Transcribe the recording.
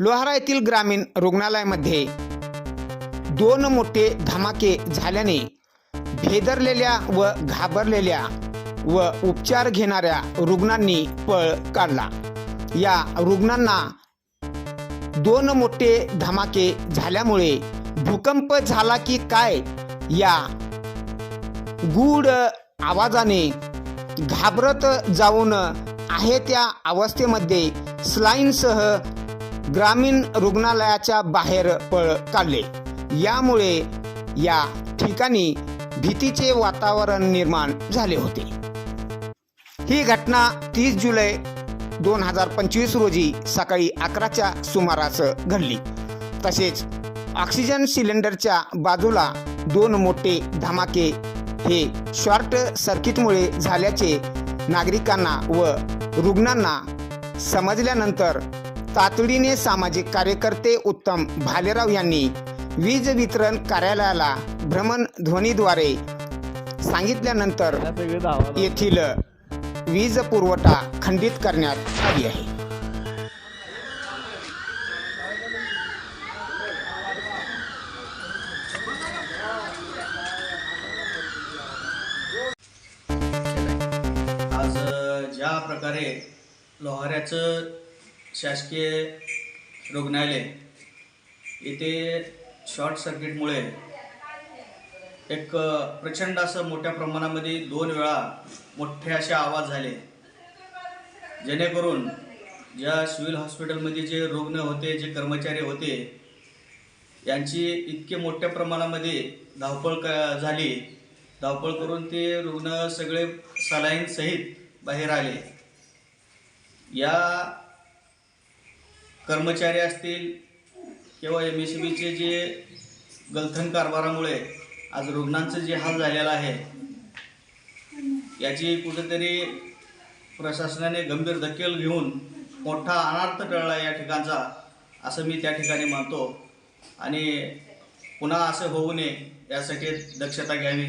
लोहारा येथील ग्रामीण रुग्णालयामध्ये दोन मोठे धमाके झाल्याने भेदरलेल्या व घाबरलेल्या व उपचार घेणाऱ्या रुग्णांनी पळ काढला. या रुग्णांना दोन मोठे धमाके झाल्यामुळे भूकंप झाला की काय या गूढ आवाजाने घाबरत जाऊन आहे त्या अवस्थेमध्ये स्लाईनसह ग्रामीण रुग्णालयाच्या बाहेर पळ काढले. यामुळे या ठिकाणी भीतीचे वातावरण निर्माण झाले होते. ही घटना तीस जुलै दोन हजार पंचवीस रोजी सकाळी अकराच्या सुमारास घडली. तसेच ऑक्सिजन सिलेंडरच्या बाजूला दोन मोठे धमाके हे शॉर्ट सर्किटमुळे झाल्याचे नागरिकांना व रुग्णांना समजल्यानंतर तातडीने सामाजिक कार्यकर्ते उत्तम भालेराव यांनी वीज वितरण कार्यालयाला भ्रमणध्वनीद्वारे सांगितल्यानंतर येथील वीज पुरवठा खंडित करण्यात आली आहे. अ, ज्या प्रकारे लोहाऱ्याचं शासकीय रुग्णालय येथे शॉर्ट सर्किटमुळे एक प्रचंड असं मोठ्या प्रमाणामध्ये दोन वेळा मोठे असे आवाज झाले. जेणेकरून ज्या सिव्हिल हॉस्पिटलमध्ये जे रुग्ण होते जे कर्मचारी होते यांची इतके मोठ्या प्रमाणामध्ये धावपळ क झाली. धावपळ करून ते रुग्ण सगळे सलाईन सहित बाहेर आले. या कर्मचारी असतील किंवा एम एस बीचे जे गलथन कारभारामुळे आज रुग्णांचं जे हाल झालेला आहे याची कुठेतरी प्रशासनाने गंभीर दखल घेऊन मोठा अनार्थ टळला या ठिकाणचा असं मी त्या ठिकाणी मानतो. आणि पुन्हा असं होऊ नये यासाठी दक्षता घ्यावी.